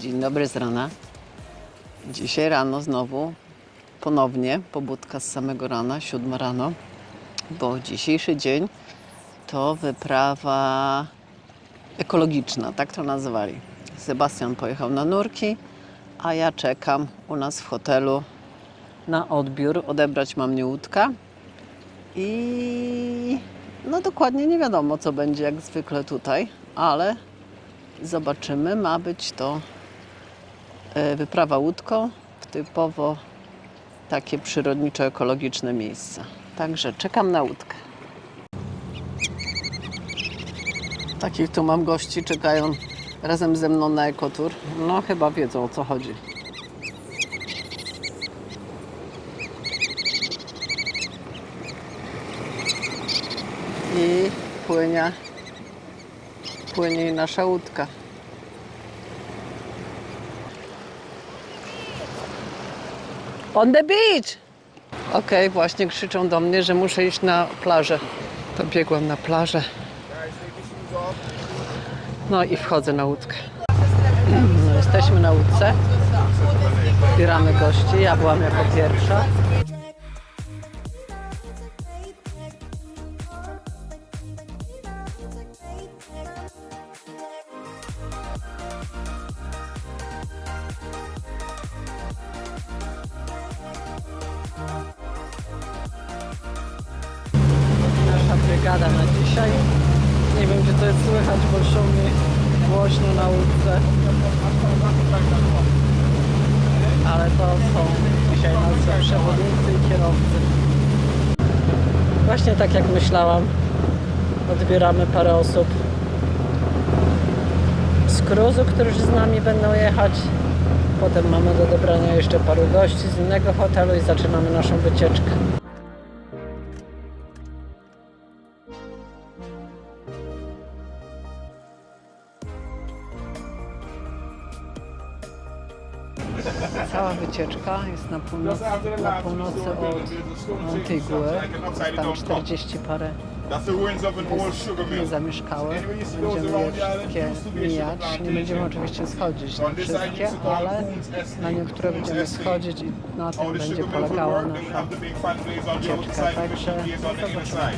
Dzień dobry z rana. Dzisiaj rano znowu ponownie pobudka z samego rana, siódma rano, bo dzisiejszy dzień to wyprawa ekologiczna, tak to nazwali. Sebastian pojechał na nurki, a ja czekam u nas w hotelu na odbiór. Odebrać mam mnie i no dokładnie nie wiadomo co będzie jak zwykle tutaj, ale zobaczymy. Ma być to wyprawa łódką w typowo takie przyrodniczo-ekologiczne miejsca. Także czekam na łódkę. Takich tu mam gości, czekają razem ze mną na ekotur. No chyba wiedzą o co chodzi. I płynie, płynie nasza łódka. On the beach! Okej, właśnie krzyczą do mnie, że muszę iść na plażę. To biegłam na plażę. No i wchodzę na łódkę. No, jesteśmy na łódce. Zbieramy gości. Ja byłam jako pierwsza. Właśnie tak jak myślałam, odbieramy parę osób z cruzu, którzy z nami będą jechać. Potem mamy do odebrania jeszcze paru gości z innego hotelu i zaczynamy naszą wycieczkę. Cała wycieczka jest na, północ, na północy od. Jest tam 40 parę niezamieszkałych. Będziemy je wszystkie mijać. Nie będziemy oczywiście schodzić na wszystkie, ale na niektóre będziemy schodzić i na tym będzie polegała nasza wycieczka. Także zobaczymy.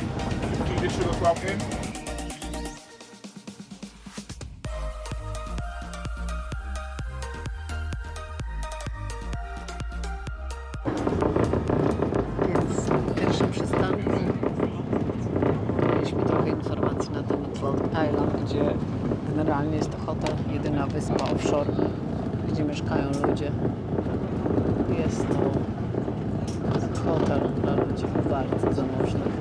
Generalnie jest to hotel, jedyna wyspa offshore, gdzie mieszkają ludzie. Jest to hotel dla ludzi bardzo zamożnych.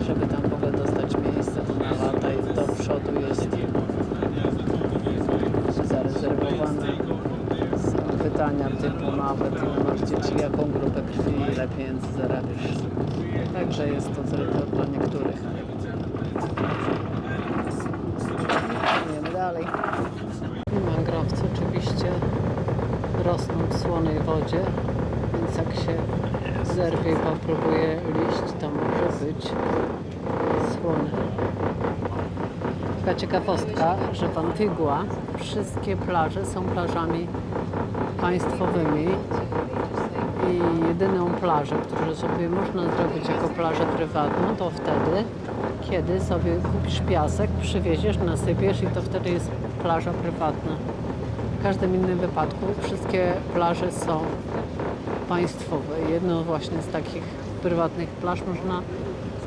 I żeby tam w ogóle dostać miejsce, to na lata i do przodu jest zarezerwowane. Są pytania typu nawet masz dzieci, jaką grupę krwi, ile pieniędzy zarabiasz. Także jest to tylko dla niektórych. Dalej. Mangrowce oczywiście rosną w słonej wodzie, więc jak się zerwie i popróbuje liść, to może być słone. Taka ciekawostka, że w Antigua wszystkie plaże są plażami państwowymi i jedyną plażę, którą sobie można zrobić jako plażę prywatną, to wtedy, kiedy sobie kupisz piasek, przywieziesz, nasypiesz i to wtedy jest plaża prywatna. W każdym innym wypadku wszystkie plaże są państwowe. Jedną właśnie z takich prywatnych plaż można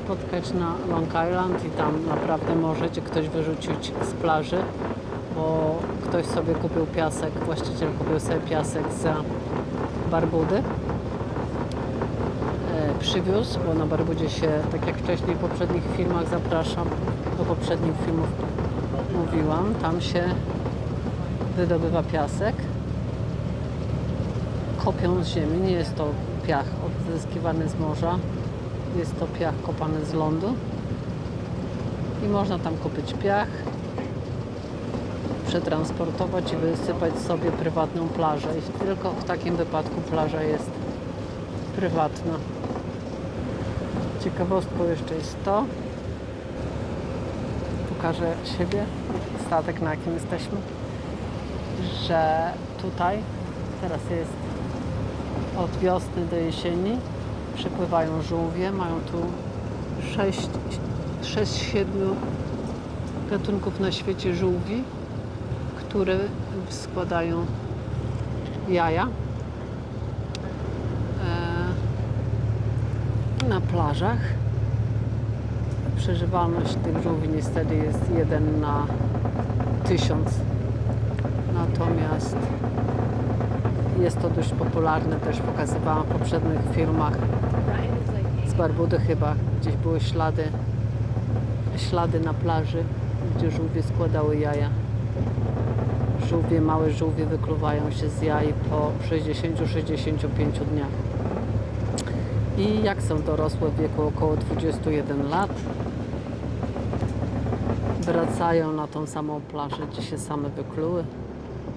spotkać na Long Island i tam naprawdę może cię ktoś wyrzucić z plaży, bo ktoś sobie kupił piasek, właściciel kupił sobie piasek za Barbudy. Przywiózł, bo na Barbudzie się, tak jak wcześniej w poprzednich filmach zapraszam, do poprzednich filmów mówiłam, tam się wydobywa piasek kopią z ziemi. Nie jest to piach odzyskiwany z morza, jest to piach kopany z lądu. I można tam kupić piach, przetransportować i wysypać sobie prywatną plażę. I tylko w takim wypadku plaża jest prywatna. Ciekawostką jeszcze jest to, pokażę siebie, statek na jakim jesteśmy, że tutaj teraz jest od wiosny do jesieni przypływają żółwie, mają tu 6, 6 7 gatunków na świecie żółwi, które składają jaja e, na plażach. Przeżywalność tych żółwi niestety jest 1 na 1000. Natomiast jest to dość popularne, też pokazywałam w poprzednich filmach z Barbudy chyba, gdzieś były ślady, ślady na plaży, gdzie żółwie składały jaja. Żółwie, małe żółwie wykluwają się z jaj po 60-65 dniach. I jak są dorosłe w wieku około 21 lat, wracają na tą samą plażę, gdzie się same wykluły,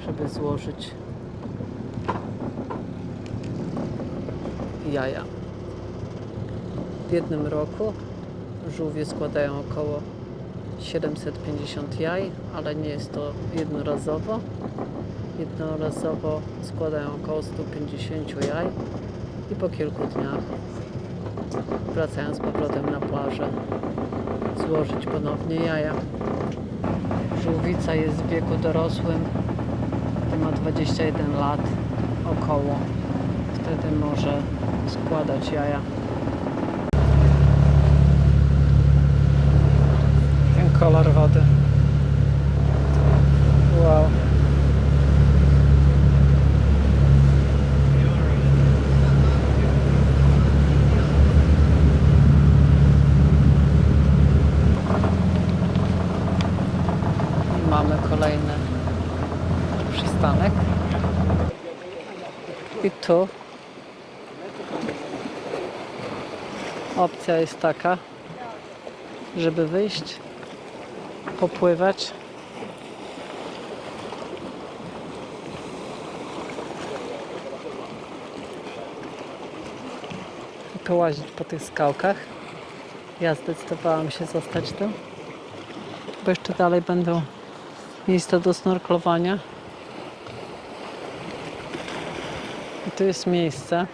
żeby złożyć jaja. W jednym roku żółwie składają około 750 jaj, ale nie jest to jednorazowo. Jednorazowo składają około 150 jaj i po kilku dniach wracają z powrotem na plażę złożyć ponownie jaja. Żółwica jest w wieku dorosłym, gdy ma 21 lat około. Wtedy może składać jaja. Ten kolor wody. Wow. I mamy kolejny przystanek. I tu opcja jest taka, żeby wyjść, popływać. I połazić po tych skałkach. Ja zdecydowałam się zostać tu, bo jeszcze dalej będą miejsca do snorklowania. I tu jest miejsce,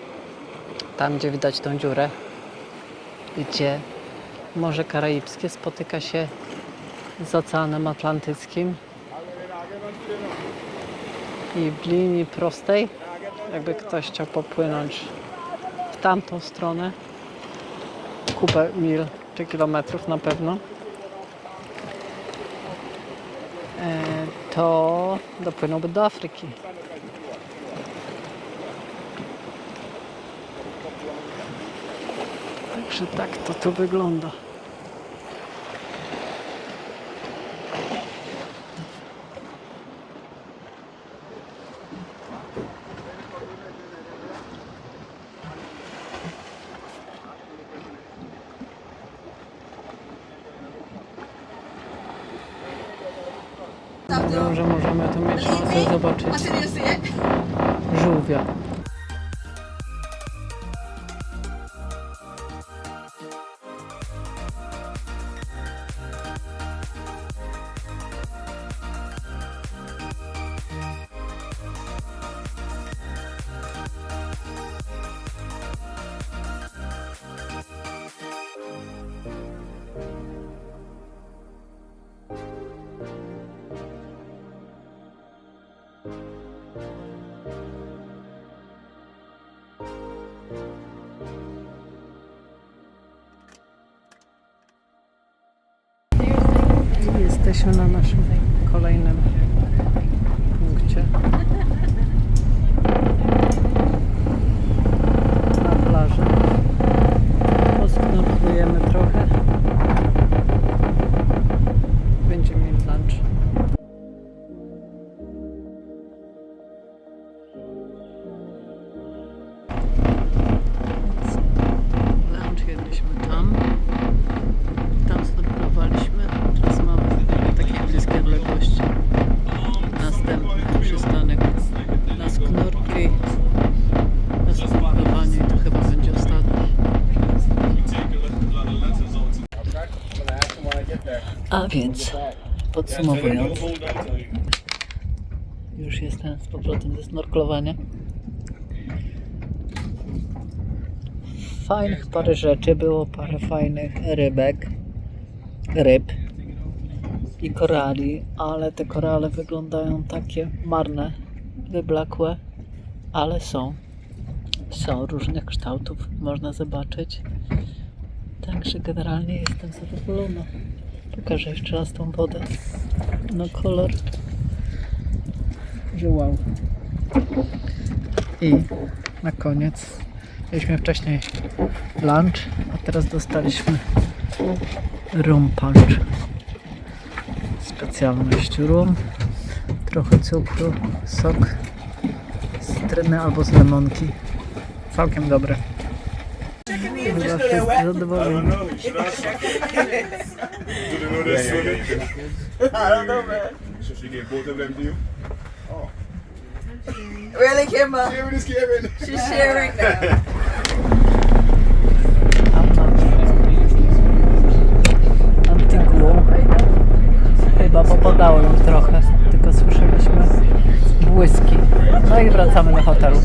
tam gdzie widać tą dziurę, gdzie Morze Karaibskie spotyka się z Oceanem Atlantyckim i w linii prostej, jakby ktoś chciał popłynąć w tamtą stronę, kupę mil czy kilometrów na pewno, e, to dopłynąłby do Afryki. Także tak to tu wygląda. Że możemy tu mieć szansę zobaczyć żółwia. Jesteśmy na naszym kolejnym więc podsumowując, już jestem z powrotem ze snorklowania. Fajnych parę rzeczy, było parę fajnych rybek, ryb i korali, ale te korale wyglądają takie marne, wyblakłe, ale są. Są różnych kształtów, można zobaczyć. Także generalnie jestem zadowolona. Pokażę jeszcze raz tą wodę. No kolor, że wow. I na koniec mieliśmy wcześniej lunch, a teraz dostaliśmy rum punch. Specjalność rum, trochę cukru, sok z albo z lemonki. Całkiem dobre. Chyba wszyscy zadowoleni. know. You should ask her. Do they know they're swimming? I don't know, man. So she gave both of them to you? Really, Kimba? Kevin is Kevin. She's sharing now. Chyba popadało nam trochę, tylko słyszeliśmy błyski. No i wracamy do hotelu.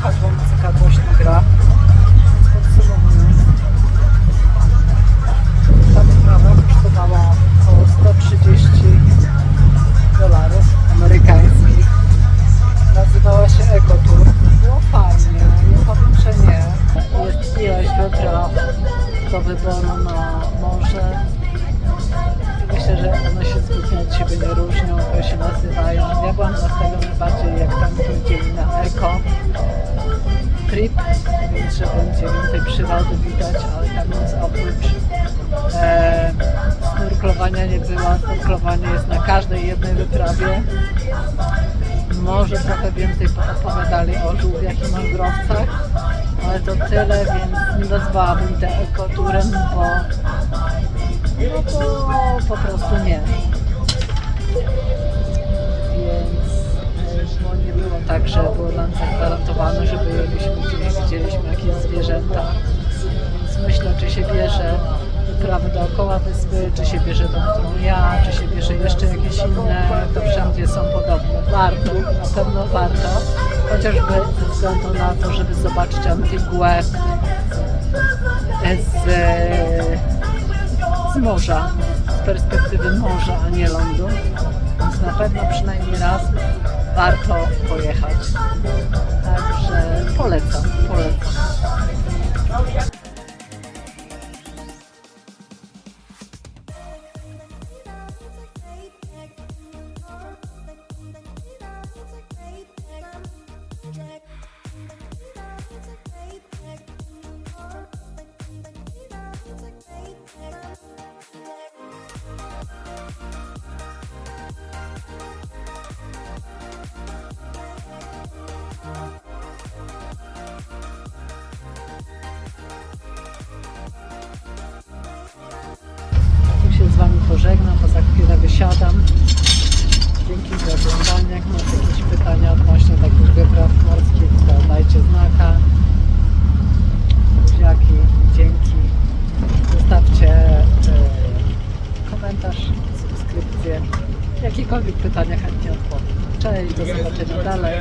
Słychać, bo muzyka głośno gra. Podsumowując, ta wyprawa kosztowała około 130 dolarów amerykańskich. Nazywała się EcoTour. Było fajnie, nie powiem, że nie. Jest ileś wypraw do wyboru na morze. Myślę, że one się zbytnio od siebie nie różnią, bo się nazywają. Ja byłam nastawiony bardziej jak tam powiedzieli na eko że będzie więcej przyrody widać, ale tam nic oprócz e, snorklowania nie było. Snorklowanie jest na każdej jednej wyprawie. Może trochę więcej opowiadali o żółwiach i mangrowcach, ale to tyle, więc nie nazwałabym te ekoturem, bo no to po prostu nie. Więc e, no nie było tak, że było nam dookoła wyspy, czy się bierze tą, którą ja, czy się bierze jeszcze jakieś inne, to wszędzie są podobne. Warto, na pewno warto, chociażby ze względu na to, żeby zobaczyć Antiguę z, z morza, z perspektywy morza, a nie lądu. Więc na pewno przynajmniej raz warto pojechać. pożegnam, bo za chwilę wysiadam. Dzięki za oglądanie. Jak macie jakieś pytania odnośnie takich wypraw morskich, to dajcie znaka. Buziaki, dzięki. Zostawcie e, komentarz, subskrypcję. Jakiekolwiek pytania chętnie odpowiem. Cześć, do zobaczenia dalej.